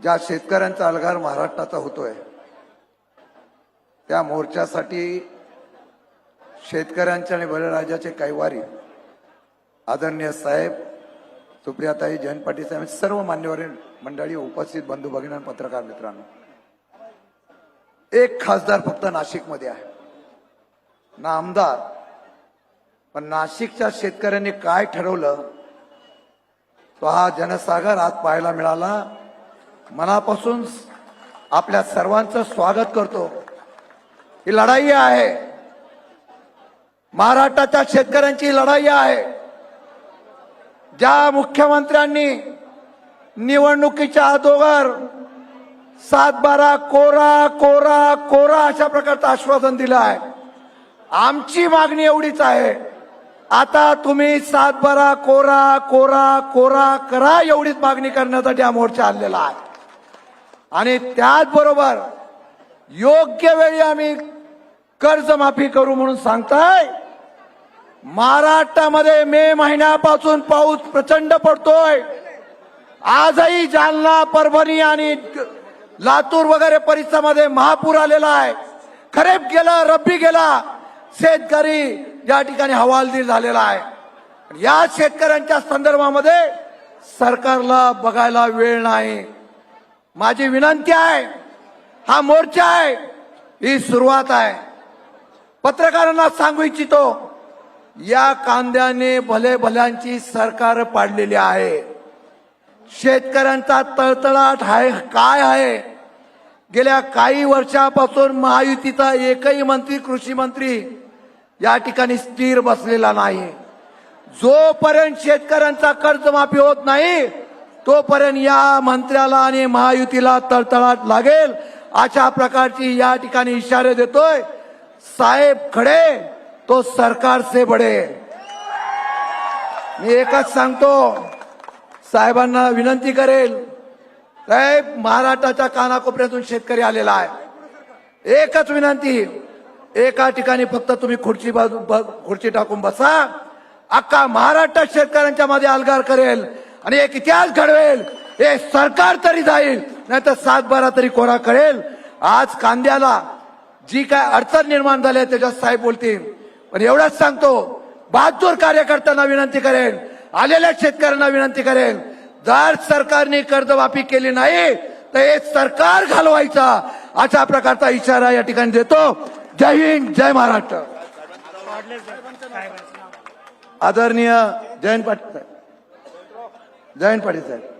ज्या शेतकऱ्यांचा अलगार महाराष्ट्राचा होतोय त्या मोर्चासाठी शेतकऱ्यांचे आणि बळीराजाचे कैवारी आदरणीय साहेब सुप्रियाताई जयंत पाटील साहेब सर्व मान्यवर मंडळी उपस्थित बंधू भगिनी पत्रकार मित्रांनो एक खासदार फक्त नाशिकमध्ये आहे. ना आमदार पण नाशिकच्या शेतकऱ्यांनी काय ठरवलं तो हा जनसागर आज पाहायला मिळाला. मनापासून आपल्या सर्वांचं स्वागत करतो. ही लढाई आहे. महाराष्ट्राच्या शेतकऱ्यांची लढाई आहे. ज्या मुख्यमंत्र्यांनी निवडणुकीच्या अगोदर सात बारा कोरा कोरा कोरा अशा प्रकारचं आश्वासन दिलं आहे. आमची मागणी एवढीच आहे. आता तुम्ही सात बारा कोरा कोरा कोरा करा एवढीच मागणी करण्यासाठी हा मोर्चा आणलेला आहे. आणि त्याचबरोबर योग्य वेळी आम्ही कर्जमाफी करू म्हणून सांगताय महाराष्ट्रामध्ये मे महिन्यापासून पाऊस प्रचंड पडतोय. आजही जालना परभणी आणि लातूर वगैरे परिसरामध्ये महापूर आलेला आहे. खरीप गेला रब्बी गेला शेतकरी या ठिकाणी हवालदिल झालेला आहे. या शेतकऱ्यांच्या संदर्भामध्ये सरकारला बघायला वेळ नाही. माझी विनंती आहे हा मोर्चा आहे ही सुरुवात आहे. पत्रकारांना सांगू इच्छितो या कांद्याने भले भल्यांची सरकार पाडलेली आहे. शेतकऱ्यांचा तळतळाट आहे काय आहे? गेल्या काही वर्षापासून महायुतीचा एकही मंत्री कृषी मंत्री या ठिकाणी स्थिर बसलेला नाही. जोपर्यंत शेतकऱ्यांचा कर्जमाफी होत नाही तोपर्यंत या मंत्र्याला आणि महायुतीला तळतळाट लागेल. अशा प्रकारची या ठिकाणी इशारे देतोय. साहेब खडे तो सरकार से बडे. मी एकच सांगतो साहेबांना विनंती करेल साहेब महाराष्ट्राच्या कानाकोपऱ्यातून शेतकरी आलेला आहे. एकच विनंती एका ठिकाणी फक्त तुम्ही खुर्ची बाजू खुर्ची टाकून बसा. अख्खा महाराष्ट्रात शेतकऱ्यांच्या मध्ये अलगार करेल. आणि एक इतिहास घडवेल. हे सरकार तरी जाईल नाही तर सात बारा तरी कोणा कळेल आज कांद्याला जी काय अडचण निर्माण झाली आहे त्याच्यात साहेब बोलतील. पण एवढंच सांगतो बहादूर कार्यकर्त्यांना विनंती करेन आलेल्या शेतकऱ्यांना विनंती करेन जर सरकारने कर्जमाफी केली नाही तर हे सरकार घालवायचा अशा प्रकारचा इशारा या ठिकाणी देतो. जय हिंद जय महाराष्ट्र. आदरणीय जयंत पाटील साहेब. जयंत पाटील साहेब.